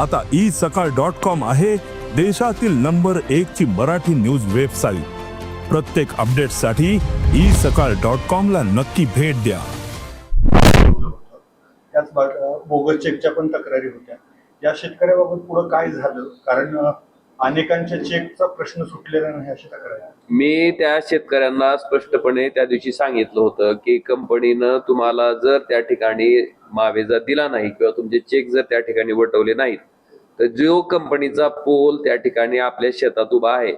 आता ई सकाळ dot com आहे देशातील नंबर एक ची मराठी न्यूज वेबसाईट. प्रत्येक अपडेटसाठी ई सकाळ डॉट कॉम ला नक्की भेट द्या. त्याच बोगस चेकच्या पण तक्रारी होत्या. या शेतकऱ्याबाबत पुढं काय झालं? कारण अनेकांच्या चेकचा प्रश्न सुटलेला नाही अशी तक्रार. आहे. मी त्या शेतकऱ्यांना स्पष्टपणे त्या दिवशी सांगितलं होतं की कंपनीनं तुम्हाला जर त्या ठिकाणी मावेजा दिला नाही किंवा तुमचे चेक जर त्या ठिकाणी वटवले नाहीत तर जो कंपनीचा पोल त्या ठिकाणी आपल्या शेतात उभा आहे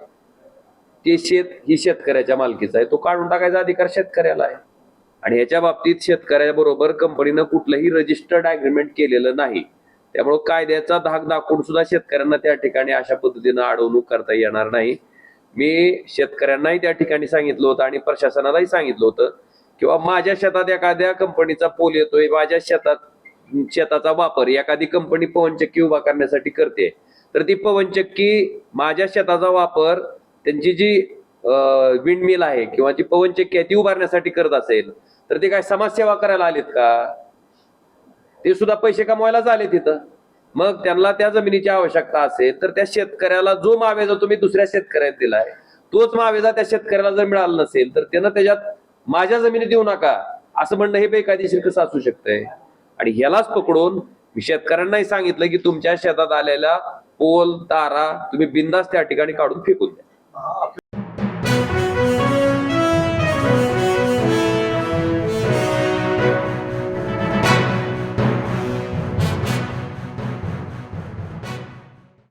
ते शेत ही शेतकऱ्याच्या मालकीचा आहे. तो काढून टाकायचा अधिकार शेतकऱ्याला आहे. आणि ह्याच्या बाबतीत शेतकऱ्याबरोबर कंपनीनं कुठलंही रजिस्टर्ड अग्रीमेंट केलेलं नाही. त्यामुळं कायद्याचा धाक दाखवून सुद्धा शेतकऱ्यांना त्या ठिकाणी अशा पद्धतीनं अडवणूक करता येणार नाही. मी शेतकऱ्यांनाही त्या ठिकाणी सांगितलं होतं आणि प्रशासनालाही सांगितलं होतं किंवा माझ्या शेतात एखाद्या कंपनीचा पोल येतोय माझ्या शेतात शेताचा वापर एखादी कंपनी पवनचक्की उभा करण्यासाठी करते तर ती पवनचक्की माझ्या शेताचा वापर त्यांची जी विंडमिल आहे किंवा जी पवनचक्की आहे ती उभारण्यासाठी करत असेल तर ते काय समाजसेवा करायला आलेत का? ते सुद्धा पैसे कमवायलाच आले तिथं. मग त्यांना त्या जमिनीची आवश्यकता असेल तर त्या शेतकऱ्याला जो मावेजा तुम्ही दुसऱ्या शेतकऱ्याला दिलाय तोच मावेजा त्या शेतकऱ्याला जर मिळाला नसेल तर त्यानं त्याच्यात माझ्या जमिनी देऊ नका. असं म्हणणं हे बेकायदेशीर कसं असू शकतंय? आणि ह्यालाच पकडून शेतकऱ्यांनाही सांगितलं की तुमच्या शेतात आलेल्या पोल तारा तुम्ही बिंदास त्या ठिकाणी काढून फेकून द्या.